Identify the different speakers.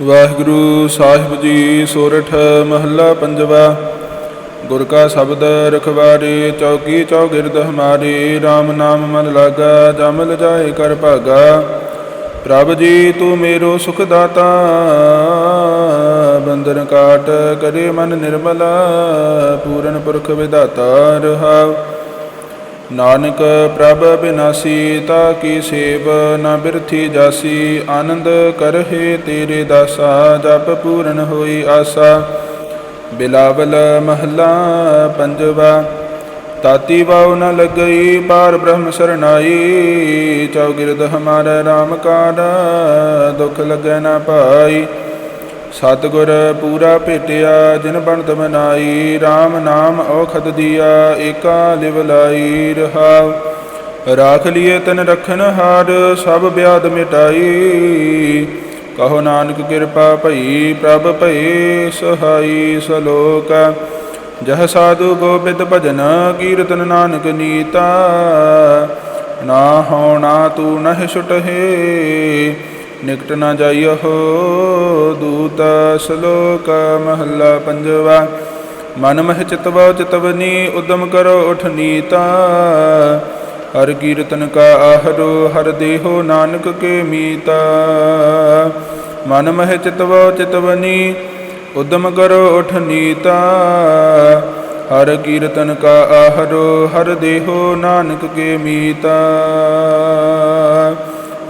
Speaker 1: ਵਾਹਿਗੁਰੂ ਸਾਹਿਬ ਜੀ ਸੋਰਠ ਮਹੱਲਾ ਪੰਜਵਾ। ਗੁਰ ਕਾ ਸ਼ਬਦ ਰਖਵਾਰੇ, ਚੌਕੀ ਚੌਗਿਰਦ ਹਮਾਰੇ RAM ਨਾਮ ਮਨ ਲਾਗਾ, ਜਮਲ ਜਾਏ ਕਰ ਭਾਗਾ। ਪ੍ਰਭ ਜੀ, ਤੂੰ ਮੇਰੋ ਸੁਖ ਦਾਤਾ ਬੰਧਨ ਕਾਟ ਕਰੇ ਮਨ ਨਿਰਮਲਾ, ਪੂਰਨ ਪੁਰਖ ਵਿਦਾਤਾ ਰਹਾਉ ਨਾਨਕ ਪ੍ਰਭ ਬਿਨਾਸੀ, ਤਾ ਕੀ ਸੇਵ ਨ ਬਿਰਥੀ ਜਾਸੀ। ਆਨੰਦ ਕਰਹਿ ਤੇਰੇ ਦਾਸਾ, ਜਪ ਪੂਰਨ ਹੋਈ ਆਸਾ। ਬਿਲਾਵਲ ਮਹਲਾ ਪੰਜਵਾ ਤਾਤੀ ਵਾਉ ਨ ਲੱਗਈ, ਪਾਰ ਬ੍ਰਹਮ ਸਰਨਾਈ ਚੌਗਿਰਦ ਹਮਾਰਾ RAM ਕਾਰ ਦੁਖ ਲੱਗੈ ਨ ਪਾਈ। ਸਤਿਗੁਰ ਪੂਰਾ ਭੇਟਿਆ, ਜਿਨ ਬਣਤ ਮਨਾਈ RAM ਨਾਮ ਔਖਦ ਦੀਆ, ਏਕਾ ਲਿਵ ਲਾਈ ਰਹਾਉ ਰਾਖ ਲਿਏ ਤਨ ਰਖਨ ਹਾਰ, ਸਭ ਬਿਆਦ ਮਿਟਾਈ। ਕਹੋ ਨਾਨਕ ਕਿਰਪਾ ਭਈ, ਪ੍ਰਭ ਭਈ ਸਹਾਈ ਸਲੋਕ। ਜਹ ਸਾਧੂ ਗੋਬਿੰਦ ਭਜਨ, ਕੀਰਤਨ ਨਾਨਕ ਨੀਤਾ। ਨਾ ਹੋਣਾ ਤੂੰ ਨਹਿ ਛੁਟਹੇ। ਨਿਕਟ ਨਾ ਜਾਈਓ ਦੂਤ ਸ਼ਲੋਕ ਮਹੱਲਾ ਪੰਜਵਾ। ਮਨ ਮਹਿ ਚਿਤਵਾ ਚਿਤਵਨੀ, ਉਦਮ ਕਰੋ ਉਠ ਨੀਤਾ। ਹਰ ਕੀਰਤਨ ਕਾ ਆਹਰੋ, ਹਰ ਦੇਹੋ ਨਾਨਕ ਕੇ ਮੀਤਾ। ਮਨ ਮਹਿ ਚਿਤਵ ਚਿਤਵਨੀ, ਉਦਮ ਕਰੋ ਉਠ ਨੀਤਾ। ਹਰ ਕੀਰਤਨ ਕਾ ਆਹਰੋ, ਹਰ ਦੇਹੋ ਨਾਨਕ ਕੇ ਮੀਤਾ।